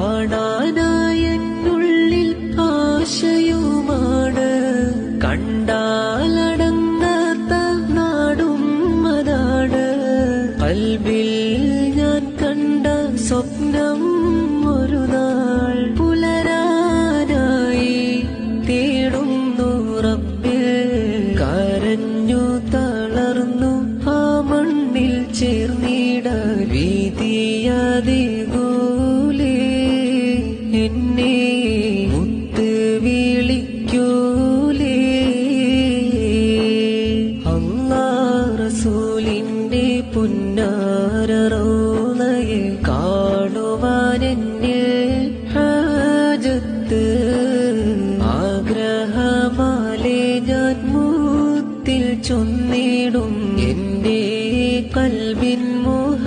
കാണാനായെന്നുള്ളിൽ ആശയുമാണ് കണ്ടാലടങ്ങാത്ത നാടും അതാണ്. കൽബിൽ ഞാൻ കണ്ട സ്വപ്നം പുലരാനായി തേടുന്നു കരഞ്ഞു ചേർന്നിട വീതിയതികൂലേ എന്നെ മുത്തു വിളിക്കൂലേ. അള്ളാ റസൂലിന്റെ പുന്നാരറോളയെ കാണുവാൻ എന്നെ ഹാജത്ത്. ആഗ്രഹമാലേ ഞാൻ മൂത്തിൽ ചൊന്നിടും എന്റെ കൽവിൻ മോഹ